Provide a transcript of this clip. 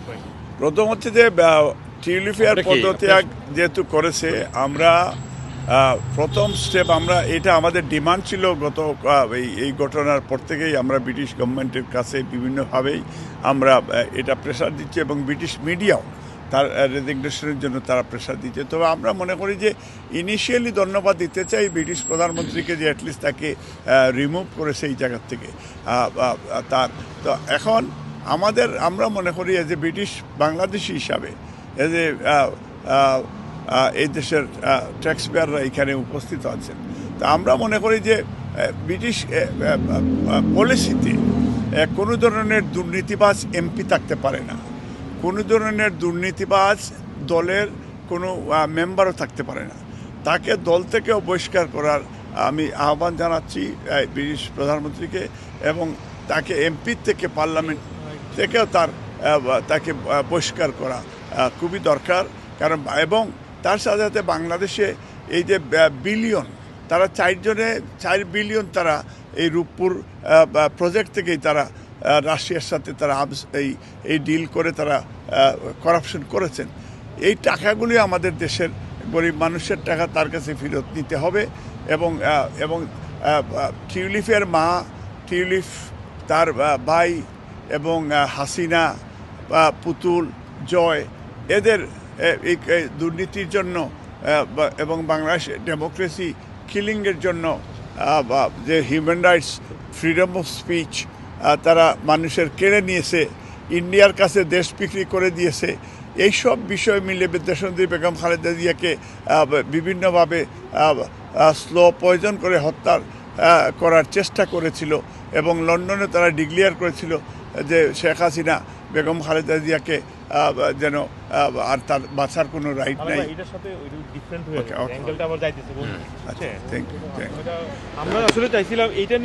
ভাই প্রথম হচ্ছে যে টিউলিফেয়ার পদত্যাগ যেহেতু করেছে আমরা প্রথম স্টেপ আমরা এটা আমাদের ডিমান্ড ছিল গত এই এই ঘটনার পর থেকেই আমরা ব্রিটিশ গভর্নমেন্টের কাছে বিভিন্নভাবেই আমরা এটা প্রেশার দিচ্ছি এবং ব্রিটিশ মিডিয়াও তার রেজিগনেশনের জন্য তারা প্রেশার দিচ্ছে। তবে আমরা মনে করি যে ইনিশিয়ালি ধন্যবাদ দিতে চাই ব্রিটিশ প্রধানমন্ত্রীকে যে অ্যাটলিস্ট তাকে রিমুভ করেছে এই জায়গার থেকে। তার। তো এখন আমাদের আমরা মনে করি যে ব্রিটিশ বাংলাদেশি হিসাবে আহ, আহ, এই দেশের ট্যাক্স পেয়াররা এখানে উপস্থিত আছেন। তা আমরা মনে করি যে ব্রিটিশ পলিসিতে কোনো ধরনের দুর্নীতিবাজ এমপি থাকতে পারে না। কোনো ধরনের দুর্নীতিবাজ দলের কোনো মেম্বারও থাকতে পারে না। তাকে দল থেকেও বহিষ্কার করার আমি আহ্বান জানাচ্ছি ব্রিটিশ প্রধানমন্ত্রীকে এবং তাকে এমপি থেকে পার্লামেন্ট থেকেও তার তাকে বহিষ্কার করা খুবই দরকার। কারণ, এবং তার সাথে সাথে বাংলাদেশে এই যে বিলিয়ন তারা চারজনে, চার বিলিয়ন তারা এই রূপপুর প্রজেক্ট থেকেই তারা রাশিয়ার সাথে তারা আবস- এই এই ডিল করে তারা করাপশন করেছেন। এই টাকাগুলি আমাদের দেশের গরিব মানুষের টাকা তার কাছে ফেরত নিতে হবে এবং এবং টিউলিফের মা টিউলিফ তার ভাই এবং হাসিনা বা পুতুল, জয় এদের এই দুর্নীতির জন্য এবং বাংলাদেশ ডেমোক্রেসি কিলিংয়ের জন্য যে human rights freedom of speech তারা মানুষের কেড়ে নিয়েছে ইন্ডিয়ার কাছে দেশ বিক্রি করে দিয়েছে। এইসব বিষয় মিলে দেশন্দ্রী বেগম খালেদা জিয়াকে বিভিন্নভাবে স্লো পয়জন করে হত্যার করার চেষ্টা করেছিল এবং লন্ডনে তারা ডিক্লিয়ার করেছিল যে শেখ হাসিনা বেগম খালেদা জিয়াকে যেন আর তার বাঁচার কোনো রাইট নেই? আচ্ছা আমরা আসলে চাইছিলাম এইটা